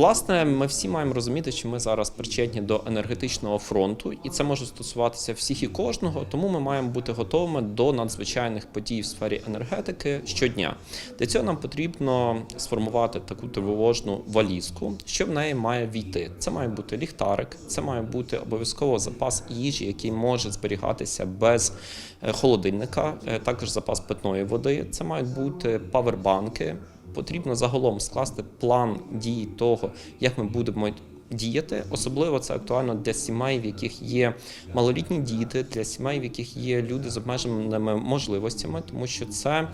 Власне, ми всі маємо розуміти, що ми зараз причетні до енергетичного фронту, і це може стосуватися всіх і кожного. Тому ми маємо бути готовими до надзвичайних подій в сфері енергетики щодня. Для цього нам потрібно сформувати таку тривожну валізку, що в неї має війти. Це має бути ліхтарик, це має бути обов'язково запас їжі, який може зберігатися без е, холодильника, е, також запас питної води. Це мають бути павербанки. Потрібно загалом скласти план дій того, як ми будемо діяти. Особливо це актуально для сімей, в яких є малолітні діти, для сімей, в яких є люди з обмеженими можливостями, тому що це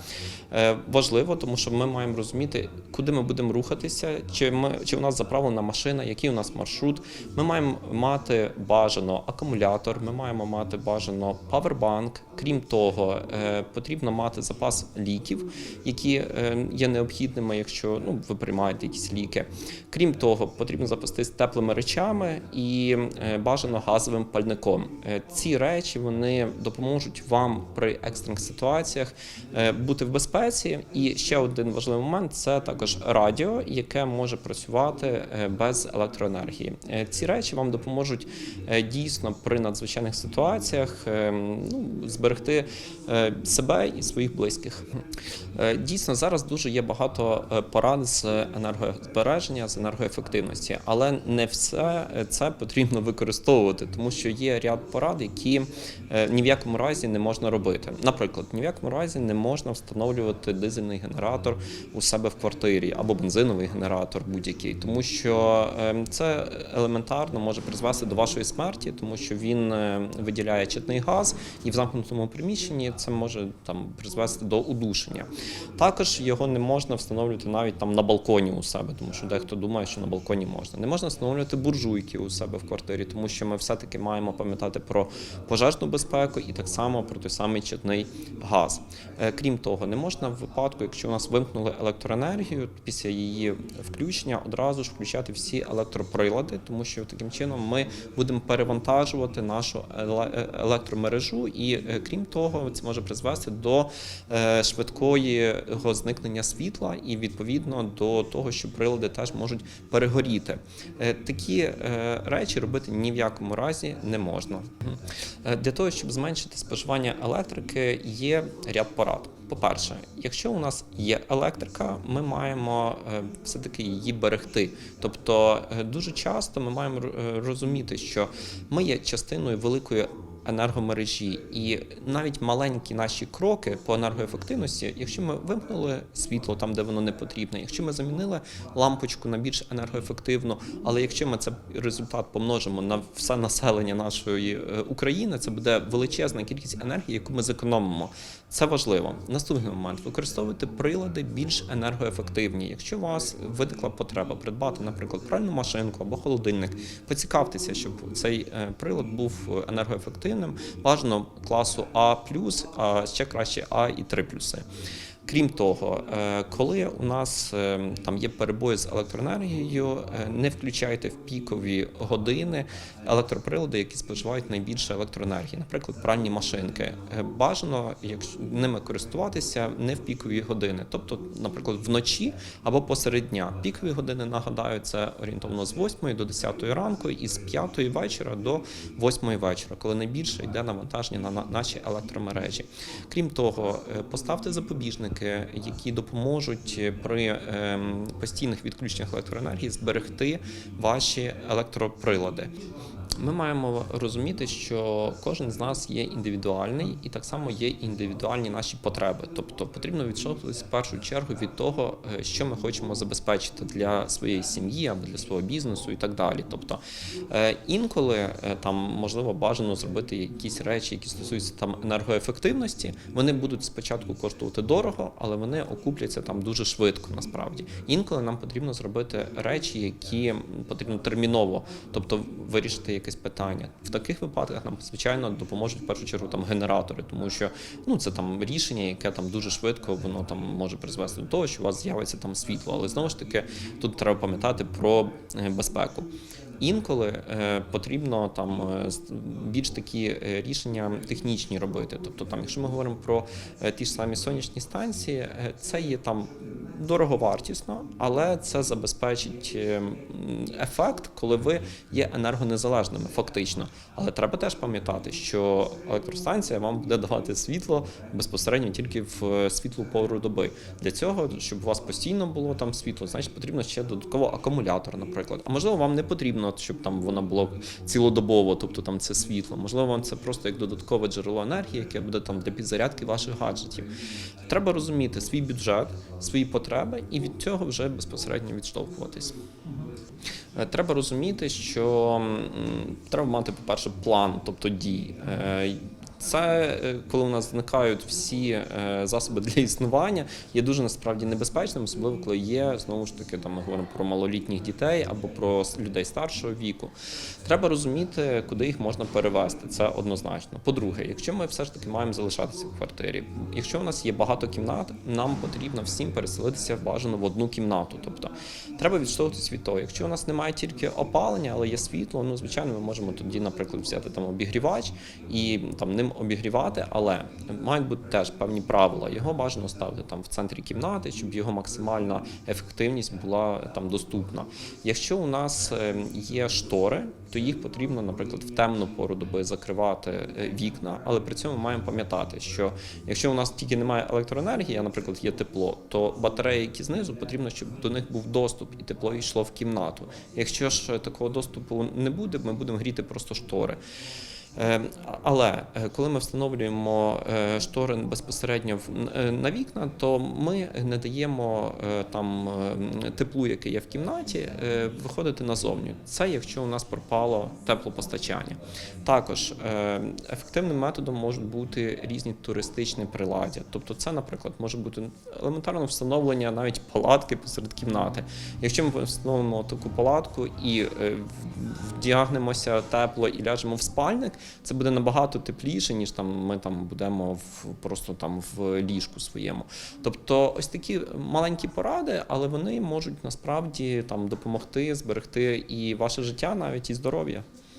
е, важливо, тому що ми маємо розуміти, куди ми будемо рухатися, чи ми чи у нас заправлена машина, який у нас маршрут. Ми маємо мати бажано акумулятор, ми маємо мати бажано павербанк. Крім того, е, потрібно мати запас ліків, які е, є необхідними, якщо ну, ви приймаєте якісь ліки. Крім того, потрібно запастись теплими речами і е, бажано газовим пальником. Е, Ці речі вони допоможуть вам при екстрених ситуаціях е, бути в безпеці. І ще один важливий момент це також радіо, яке може працювати без електроенергії. Ці речі вам допоможуть дійсно при надзвичайних ситуаціях ну, зберегти себе і своїх близьких. Дійсно, зараз дуже є багато порад з енергозбереження, з енергоефективності, але не все це потрібно використовувати, тому що є ряд порад, які е, ні в якому разі не можна робити. Наприклад, ні в якому разі не можна встановлювати дизельний генератор у себе в квартирі або бензиновий генератор будь-який, тому що е, це елементарно може призвести до вашої смерті, тому що він е, виділяє читний газ, і в замкнутому приміщенні це може там призвести до удушення. Також його не можна встановлювати навіть там на балконі у себе, тому що дехто думає, що на балконі можна. Не можна встановлювати буржуйки у себе в квартирі, тому що ми все-таки маємо пам'ятати про пожежну безпеку і так само про той самий читний газ. Е, Крім того, не можна в випадку, якщо у нас вимкнули електроенергію, після її включення одразу ж включати всі електроприлади, тому що таким чином ми будемо перевантажувати нашу е, електромережу, і е, крім того, це може призвести до швидкого зникнення світла і відповідно до того, що прилади теж можуть перегоріти. Такі е, речі робити ні в якому разі не можна. Е, Для того, щоб зменшити споживання електрики, є ряд порад. По-перше, якщо у нас є електрика, ми маємо е, все-таки її берегти. Тобто, дуже часто ми маємо розуміти, що ми є частиною великої енергомережі, і навіть маленькі наші кроки по енергоефективності, якщо ми вимкнули світло там, де воно не потрібне, якщо ми замінили лампочку на більш енергоефективну, але якщо ми це результат помножимо на все населення нашої е, України, це буде величезна кількість енергії, яку ми зекономимо. Це важливо. Наступний момент використовуйте прилади більш енергоефективні. Якщо у вас виникла потреба придбати, наприклад, пральну машинку або холодильник, поцікавтеся, щоб цей е, прилад був енергоефективним. Бажано класу А+, а ще краще А і 3 плюси. Крім того, е, коли у нас е, там є перебої з електроенергією, е, не включайте в пікові години електроприлади, які споживають найбільше електроенергії, наприклад, пральні машинки. Бажано якщо ними користуватися не в пікові години, тобто, наприклад, вночі або посеред дня. Пікові години нагадаю, це орієнтовно з 8 до 10 ранку і з 5 вечора до 8 вечора, коли найбільше йде навантаження на на- наші електромережі. Крім того, поставте запобіжники, які допоможуть е, при ем, постійних відключеннях електроенергії зберегти ваші електроприлади. Ми маємо розуміти, що кожен з нас є індивідуальний, і так само є індивідуальні наші потреби. Тобто потрібно відштовхуватися в першу чергу від того, е, що ми хочемо забезпечити для своєї сім'ї або для свого бізнесу і так далі. Тобто е, інколи там можливо бажано зробити якісь речі, які стосуються там енергоефективності. Вони будуть спочатку коштувати дорого, але вони окупляться там дуже швидко. Насправді інколи нам потрібно зробити речі, які потрібно терміново, тобто вирішити якесь питання. В таких випадках нам звичайно допоможуть в першу чергу там генератори, тому що ну це там рішення, яке там дуже швидко воно там може призвести до того, що у вас з'явиться там світло. Але знову ж таки тут треба пам'ятати про е, безпеку. Інколи е, потрібно там е, більш такі е, рішення технічні робити. Тобто, там, якщо ми говоримо про е, ті ж самі сонячні станції, це є там дороговартісно, але це забезпечить ефект, коли ви є енергонезалежними, фактично. Але треба теж пам'ятати, що електростанція вам буде давати світло безпосередньо тільки в світлу пору доби. Для цього, щоб у вас постійно було там світло, значить потрібно ще додатково акумулятор, наприклад. А можливо, вам не потрібно, щоб там воно було цілодобово, тобто там це світло. Можливо, вам це просто як додаткове джерело енергії, яке буде там для підзарядки ваших гаджетів. Треба розуміти свій бюджет, свої потреби, і від цього вже безпосередньо відштовхуватись. Е, Треба розуміти, що треба мати, по-перше, план, тобто дій. Це е, коли у нас зникають всі е, засоби для існування, є дуже насправді небезпечним, особливо коли є знову ж таки там ми говоримо про малолітніх дітей або про людей старшого віку. Треба розуміти, куди їх можна перевести. Це однозначно. По-друге, якщо ми все ж таки маємо залишатися в квартирі, якщо у нас є багато кімнат, нам потрібно всім переселитися бажано в одну кімнату. Тобто треба відштовхуватися від того, якщо у нас немає тільки опалення, але є світло, ну звичайно, ми можемо тоді, наприклад, взяти там обігрівач і там ним обігрівати, але мають бути теж певні правила. Його бажано ставити там в центрі кімнати, щоб його максимальна ефективність була там доступна. Якщо у нас е, є штори, то їх потрібно, наприклад, в темну пору доби закривати е, вікна, але при цьому маємо пам'ятати, що якщо у нас тільки немає електроенергії, а, наприклад, є тепло, то батареї, які знизу, потрібно, щоб до них був доступ і тепло йшло в кімнату. Якщо ж такого доступу не буде, ми будемо гріти просто штори. Е, Але е, коли ми встановлюємо е, штори безпосередньо на вікна, то ми не даємо там теплу, яке є в кімнаті, виходити назовні. Це якщо у нас пропало теплопостачання. Також ефективним методом можуть бути різні туристичні приладдя. Тобто, це, наприклад, може бути елементарно встановлення навіть палатки посеред кімнати. Якщо ми встановимо таку палатку і вдягнемося тепло і ляжемо в спальник, це буде набагато тепліше, ніж там ми там будемо в просто там в ліжку своєму. Тобто, ось такі маленькі поради, але вони можуть насправді там допомогти зберегти і ваше життя, навіть і здоров'я.